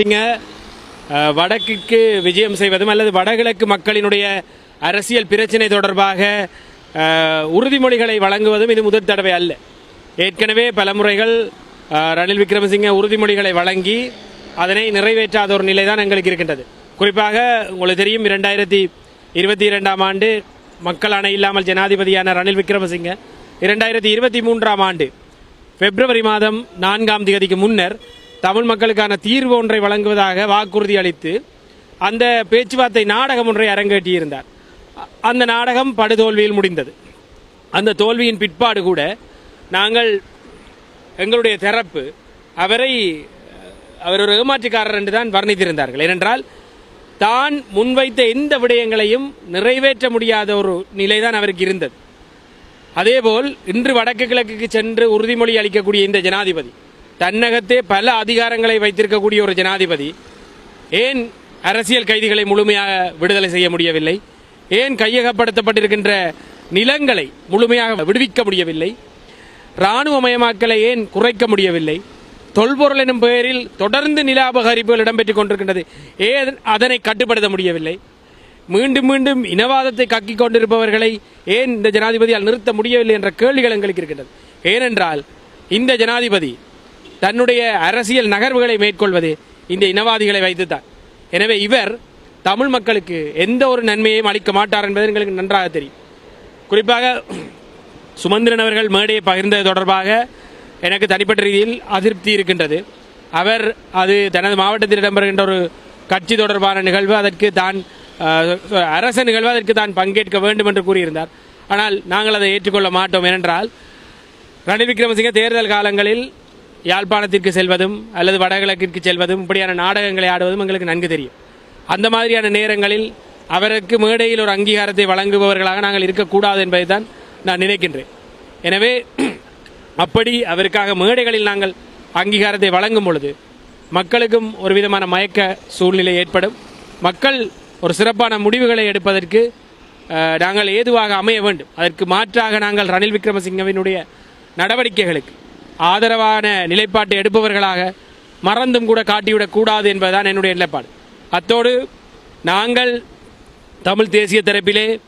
சிங்க விஜயம் செய்வதும் அல்லது வடகிழக்கு மக்களினுடைய அரசியல் பிரச்சினை தொடர்பாக உறுதிமொழிகளை வழங்குவதும் இது முதல் தடவை அல்ல. ஏற்கனவே பல முறைகள் ரணில் விக்ரமசிங்க உறுதிமொழிகளை வழங்கி அதனை நிறைவேற்றாத ஒரு நிலை தான் எங்களுக்கு இருக்கின்றது. குறிப்பாக உங்களுக்கு தெரியும் இரண்டாயிரத்தி இருபத்தி இரண்டாம் ஆண்டு மக்கள் அணை இல்லாமல் ஜனாதிபதியான ரணில் விக்ரமசிங்க இரண்டாயிரத்தி இருபத்தி மூன்றாம் ஆண்டு பிப்ரவரி மாதம் நான்காம் தேதிக்கு முன்னர் தமிழ் மக்களுக்கான தீர்வு ஒன்றை வழங்குவதாக வாக்குறுதி அளித்து அந்த பேச்சுவார்த்தை நாடகம் ஒன்றை அரங்கேற்றியிருந்தார். அந்த நாடகம் படுதோல்வியில் முடிந்தது. அந்த தோல்வியின் பிற்பாடு கூட நாங்கள் எங்களுடைய தரப்பு அவரை அவர் ஒரு ஏமாற்றுக்காரர் என்று தான் வர்ணித்திருந்தார்கள். ஏனென்றால் தான் முன்வைத்த எந்த விடயங்களையும் நிறைவேற்ற முடியாத ஒரு நிலைதான் அவருக்கு இருந்தது. அதேபோல் இன்று வடக்கு கிழக்குக்கு சென்று உறுதிமொழி அளிக்கக்கூடிய இந்த ஜனாதிபதி தன்னகத்தே பல அதிகாரங்களை வைத்திருக்கக்கூடிய ஒரு ஜனாதிபதி. ஏன் அரசியல் கைதிகளை முழுமையாக விடுதலை செய்ய முடியவில்லை? ஏன் கையகப்படுத்தப்பட்டிருக்கின்ற நிலங்களை முழுமையாக விடுவிக்க முடியவில்லை? இராணுவமயமாக்கலை ஏன் குறைக்க முடியவில்லை? தொல்பொருள் எனும் பெயரில் தொடர்ந்து நில அபகரிப்புகள் இடம்பெற்றுக் கொண்டிருக்கின்றது. ஏன் அதனை கட்டுப்படுத்த முடியவில்லை? மீண்டும் மீண்டும் இனவாதத்தை கக்கிக் கொண்டிருப்பவர்களை ஏன் இந்த ஜனாதிபதியால் நிறுத்த முடியவில்லை என்ற கேள்விகள் எங்களுக்கு இருக்கின்றது. ஏனென்றால் இந்த ஜனாதிபதி தன்னுடைய அரசியல் நகர்வுகளை மேற்கொள்வது இந்த இனவாதிகளை வைத்துத்தான். எனவே இவர் தமிழ் மக்களுக்கு எந்த ஒரு நன்மையையும் அளிக்க மாட்டார் என்பது எங்களுக்கு நன்றாக தெரியும். குறிப்பாக சுமந்திரன் அவர்கள் மேடையை பகிர்ந்தது தொடர்பாக எனக்கு தனிப்பட்ட ரீதியில் அதிருப்தி இருக்கின்றது. அவர் அது தனது மாவட்டத்தில் இடம்பெறுகின்ற ஒரு கட்சி தொடர்பான நிகழ்வு அதற்கு தான் அரச நிகழ்வு அதற்கு தான் பங்கேற்க வேண்டும் என்று கூறியிருந்தார். ஆனால் நாங்கள் அதை ஏற்றுக்கொள்ள மாட்டோம். ஏனென்றால் ரணில் விக்ரமசிங்க தேர்தல் காலங்களில் யாழ்ப்பாணத்திற்கு செல்வதும் அல்லது வடகிழக்கிற்கு செல்வதும் இப்படியான நாடகங்களை ஆடுவதும் எங்களுக்கு நன்கு தெரியும். அந்த மாதிரியான நேரங்களில் அவருக்கு மேடையில் ஒரு அங்கீகாரத்தை வழங்குபவர்களாக நாங்கள் இருக்கக்கூடாது என்பதை தான் நான் நினைக்கின்றேன். எனவே அப்படி அவருக்காக மேடைகளில் நாங்கள் அங்கீகாரத்தை வழங்கும் பொழுது மக்களுக்கும் ஒரு விதமான மயக்க சூழ்நிலை ஏற்படும். மக்கள் ஒரு சிறப்பான முடிவுகளை எடுப்பதற்கு நாங்கள் ஏதுவாக அமைய வேண்டும். அதற்கு மாற்றாக நாங்கள் ரணில் விக்ரமசிங்கவினுடைய நடவடிக்கைகளுக்கு ஆதரவான நிலைப்பாட்டை எடுப்பவர்களாக மறந்தும் கூட காட்டிவிடக் கூடாது என்பதுதான் என்னுடைய நிலைப்பாடு. அத்தோடு நாங்கள் தமிழ் தேசிய தரப்பிலே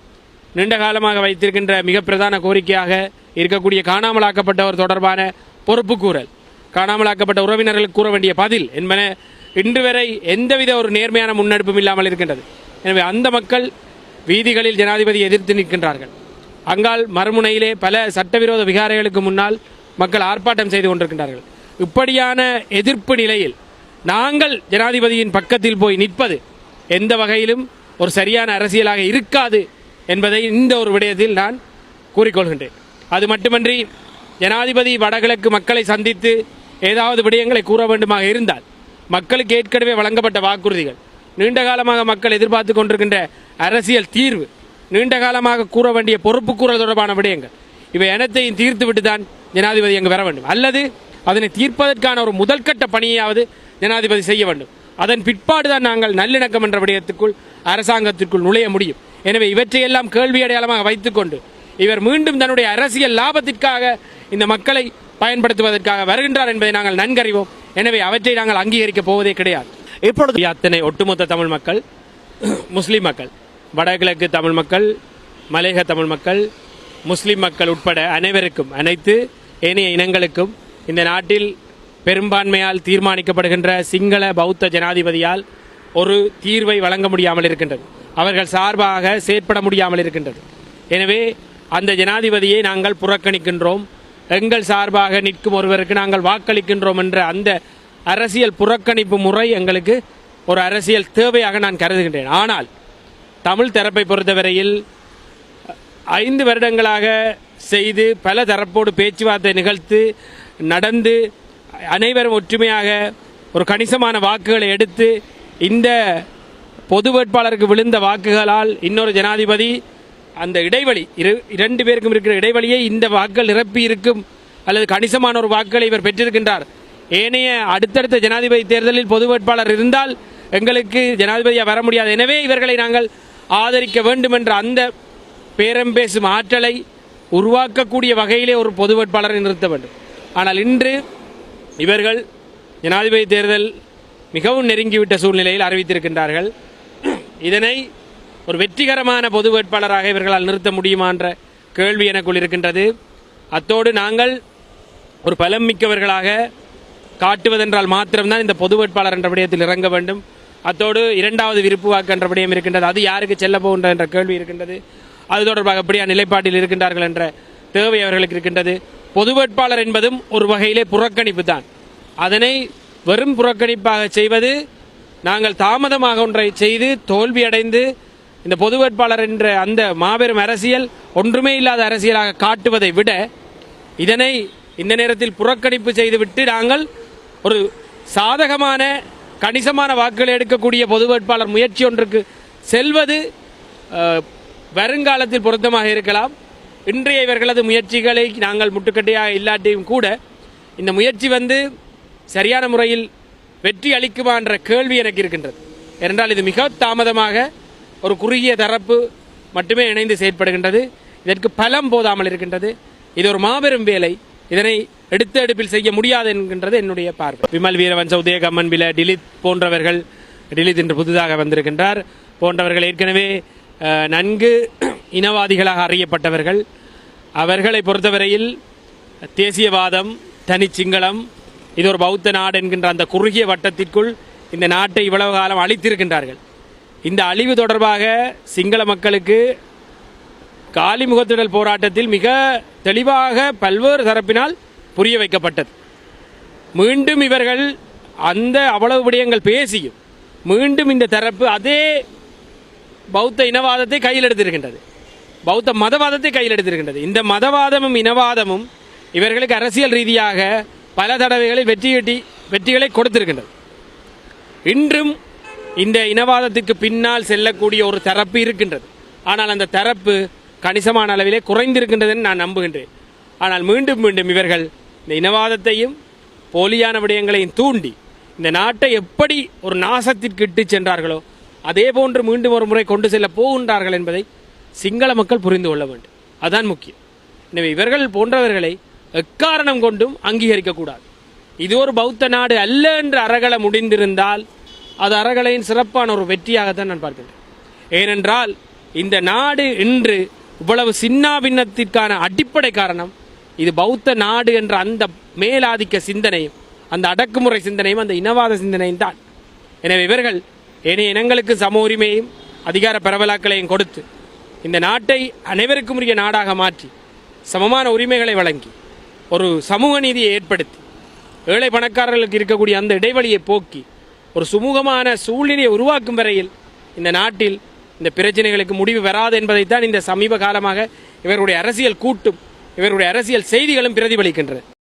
நீண்ட காலமாக வைத்திருக்கின்ற மிக பிரதான கோரிக்கையாக இருக்கக்கூடிய காணாமலாக்கப்பட்டவர் தொடர்பான பொறுப்புக்கூறல் காணாமலாக்கப்பட்ட உறவினர்களுக்கு கூற வேண்டிய பதில் என்பன இன்று வரை எந்தவித ஒரு நேர்மையான முன்னெடுப்பும் இல்லாமல் இருக்கின்றது. எனவே அந்த மக்கள் வீதிகளில் ஜனாதிபதி எதிர்த்து நிற்கின்றார்கள். அங்கால் மறுமுனையிலே பல சட்டவிரோத விகாரைகளுக்கு முன்னால் மக்கள் ஆர்ப்பாட்டம் செய்து கொண்டிருக்கின்றார்கள். இப்படியான எதிர்ப்பு நிலையில் நாங்கள் ஜனாதிபதியின் பக்கத்தில் போய் நிற்பது எந்த வகையிலும் ஒரு சரியான அரசியலாக இருக்காது என்பதை இந்த ஒரு விடயத்தில் நான் கூறிக்கொள்கின்றேன். அது மட்டுமன்றி ஜனாதிபதி வடகிழக்கு மக்களை சந்தித்து ஏதாவது விடயங்களை கூற வேண்டுமாக இருந்தால் மக்களுக்கு ஏற்கனவே வழங்கப்பட்ட வாக்குறுதிகள் நீண்ட காலமாக மக்கள் எதிர்பார்த்து கொண்டிருக்கின்ற அரசியல் தீர்வு நீண்ட காலமாக கூற வேண்டிய பொறுப்பு கூறல் தொடர்பான விடயங்கள் இவை அனைத்தையும் தீர்த்துவிட்டு தான் ஜனாதிபதி அங்கு வர வேண்டும். அல்லது அதனை தீர்ப்பதற்கான ஒரு முதல்கட்ட பணியாவது ஜனாதிபதி செய்ய வேண்டும். அதன் பிற்பாடுதான் நாங்கள் நல்லிணக்கம் என்ற விடயத்துக்குள் அரசாங்கத்திற்குள் நுழைய முடியும். எனவே இவற்றையெல்லாம் கேள்வி அடையாளமாக வைத்துக்கொண்டு இவர் மீண்டும் தன்னுடைய அரசியல் லாபத்திற்காக இந்த மக்களை பயன்படுத்துவதற்காக வருகின்றார் என்பதை நாங்கள் நன்கறிவோம். எனவே அவற்றை நாங்கள் அங்கீகரிக்கப் போவதே கிடையாது. இப்பொழுது அத்தனை ஒட்டுமொத்த தமிழ் மக்கள் முஸ்லிம் மக்கள் வடகிழக்கு தமிழ் மக்கள் மலையக தமிழ் மக்கள் முஸ்லிம் மக்கள் உட்பட அனைவருக்கும் அனைத்து ஏனைய இனங்களுக்கும் இந்த நாட்டில் பெரும்பான்மையால் தீர்மானிக்கப்படுகின்ற சிங்கள பௌத்த ஜனாதிபதியால் ஒரு தீர்வை வழங்க முடியாமல் இருக்கின்றது. அவர்கள் சார்பாக செயற்பட முடியாமல் இருக்கின்றது. எனவே அந்த ஜனாதிபதியை நாங்கள் புறக்கணிக்கின்றோம். எங்கள் சார்பாக நிற்கும் ஒருவருக்கு நாங்கள் வாக்களிக்கின்றோம் என்ற அந்த அரசியல் புறக்கணிப்பு முறை எங்களுக்கு ஒரு அரசியல் தேவையாக நான் கருதுகின்றேன். ஆனால் தமிழ் தரப்பை பொறுத்தவரையில் ஐந்து வருடங்களாக செய்து பல தரப்போடு பேச்சுவார்த்தை நிகழ்த்து நடந்து அனைவரும் ஒற்றுமையாக ஒரு கணிசமான வாக்குகளை எடுத்து இந்த பொது வேட்பாளருக்கு விழுந்த வாக்குகளால் இன்னொரு ஜனாதிபதி அந்த இடைவெளி இரு இரண்டு பேருக்கும் இருக்கிற இடைவெளியை இந்த வாக்குகள் நிரப்பி இருக்கும் அல்லது கணிசமான ஒரு வாக்குகளை இவர் பெற்றிருக்கின்றார். ஏனைய அடுத்தடுத்த ஜனாதிபதி தேர்தலில் பொது வேட்பாளர் இருந்தால் எங்களுக்கு ஜனாதிபதியாக வர முடியாது. எனவே இவர்களை நாங்கள் ஆதரிக்க வேண்டும் என்ற அந்த பேரம் பேசும் ஆற்றலை உருவாக்கக்கூடிய வகையிலே ஒரு பொது வேட்பாளரை நிறுத்த வேண்டும். ஆனால் இன்று இவர்கள் ஜனாதிபதி தேர்தல் மிகவும் நெருங்கிவிட்ட சூழ்நிலையில் அறிவித்திருக்கின்றார்கள். இதனை ஒரு வெற்றிகரமான பொது வேட்பாளராக இவர்களால் நிறுத்த முடியுமா என்ற கேள்வி எனக்குள் இருக்கின்றது. அத்தோடு நாங்கள் ஒரு பலம் மிக்கவர்களாக காட்டுவதென்றால் மாத்திரம்தான் இந்த பொது வேட்பாளர் என்ற விடயத்தில் இறங்க வேண்டும். அத்தோடு இரண்டாவது விருப்பு வாக்கு என்ற விடயம் இருக்கின்றது. அது யாருக்கு செல்ல போகின்ற என்ற கேள்வி இருக்கின்றது. அது தொடர்பாக அப்படியா நிலைப்பாட்டில் இருக்கின்றார்கள் என்ற தேவை அவர்களுக்கு இருக்கின்றது. பொது வேட்பாளர் என்பதும் ஒரு வகையிலே புறக்கணிப்பு தான். அதனை வெறும் புறக்கணிப்பாக செய்வது நாங்கள் தாமதமாக ஒன்றை செய்து தோல்வியடைந்து இந்த பொது வேட்பாளர் என்ற அந்த மாபெரும் அரசியல் ஒன்றுமே இல்லாத அரசியலாக காட்டுவதை விட இதனை இந்த நேரத்தில் புறக்கணிப்பு செய்துவிட்டு நாங்கள் ஒரு சாதகமான கணிசமான வாக்குகளை எடுக்கக்கூடிய பொது வேட்பாளர் முயற்சி ஒன்றுக்கு செல்வது வருங்காலத்தில் பொருத்தமாக இருக்கலாம். இன்றைய இவர்களது முயற்சிகளை நாங்கள் முட்டுக்கட்டையாக இல்லாட்டியும் கூட இந்த முயற்சி வந்து சரியான முறையில் வெற்றி அளிக்குமா என்ற கேள்வி எனக்கு இருக்கின்றது. ஏனென்றால் இது மிக தாமதமாக ஒரு குறுகிய தரப்பு மட்டுமே இணைந்து செயற்படுகின்றது. இதற்கு பலம் போதாமல் இருக்கின்றது. இது ஒரு மாபெரும் வேலை. இதனை எடுத்த எடுப்பில் செய்ய முடியாது என்கின்றது என்னுடைய பார்வை. விமல் வீரவன் உதயகம்மன் பில டிலித் போன்றவர்கள் டிலித் இன்று புதிதாக வந்திருக்கின்றார். போன்றவர்கள் ஏற்கனவே நன்கு இனவாதிகளாக அறியப்பட்டவர்கள். அவர்களை பொறுத்தவரையில் தேசியவாதம் தனிச்சிங்களம் இது ஒரு பௌத்த நாடு என்கின்ற அந்த குறுகிய வட்டத்திற்குள் இந்த நாட்டை இவ்வளவு காலம் அழித்திருக்கின்றார்கள். இந்த அழிவு தொடர்பாக சிங்கள மக்களுக்கு காலிமுகத்திடல் போராட்டத்தில் மிக தெளிவாக பல்வேறு தரப்பினால் புரிய வைக்கப்பட்டது. மீண்டும் இவர்கள் அந்த அவ்வளவு விடயங்கள் பேசியும் மீண்டும் இந்த தரப்பு அதே பௌத்த இனவாதத்தை கையில் எடுத்திருக்கின்றது. பௌத்த மதவாதத்தை கையில் எடுத்திருக்கின்றது. இந்த மதவாதமும் இனவாதமும் இவர்களுக்கு அரசியல் ரீதியாக பல தடவைகளில் வெற்றி ஈட்டி வெற்றிகளை கொடுத்திருக்கின்றது. இன்றும் இந்த இனவாதத்திற்கு பின்னால் செல்லக்கூடிய ஒரு தரப்பு இருக்கின்றது. ஆனால் அந்த தரப்பு கணிசமான அளவிலே குறைந்திருக்கின்றது என்று நான் நம்புகின்றேன். ஆனால் மீண்டும் மீண்டும் இவர்கள் இந்த இனவாதத்தையும் போலியான விடயங்களையும் தூண்டி இந்த நாட்டை எப்படி ஒரு நாசத்திற்கு இட்டு சென்றார்களோ அதே போன்று மீண்டும் ஒரு முறை கொண்டு செல்ல போகின்றார்கள் என்பதை சிங்கள மக்கள் புரிந்து கொள்ள வேண்டும். அதான் முக்கியம். எனவே இவர்கள் போன்றவர்களை எக்காரணம் கொண்டும் அங்கீகரிக்கக்கூடாது இது ஒரு பௌத்த நாடு அல்ல என்று அறகல முடிந்திருந்தால் அது அறகலையின் சிறப்பான ஒரு வெற்றியாகத்தான் நான் பார்க்கின்றேன். ஏனென்றால் இந்த நாடு இன்று இவ்வளவு சின்னாபின்னத்திற்கான அடிப்படை காரணம் இது பௌத்த நாடு என்ற அந்த மேலாதிக்க சிந்தனையும் அந்த அடக்குமுறை சிந்தனையும் அந்த இனவாத சிந்தனையும் தான். எனவே இவர்கள் ஏனைய இனங்களுக்கு சம உரிமையும் அதிகார பரவலாக்களையும் கொடுத்து இந்த நாட்டை அனைவருக்கும் உரிய நாடாக மாற்றி சமமான உரிமைகளை வழங்கி ஒரு சமூக நீதியை ஏற்படுத்தி ஏழை பணக்காரர்களுக்கு இருக்கக்கூடிய அந்த இடைவெளியை போக்கி ஒரு சுமூகமான சூழ்நிலையை உருவாக்கும் வரையில் இந்த நாட்டில் இந்த பிரச்சனைகளுக்கு முடிவு வராது என்பதைத்தான் இந்த சமீப காலமாக இவருடைய அரசியல் கூட்டும் இவருடைய அரசியல் செய்திகளும் பிரதிபலிக்கின்றது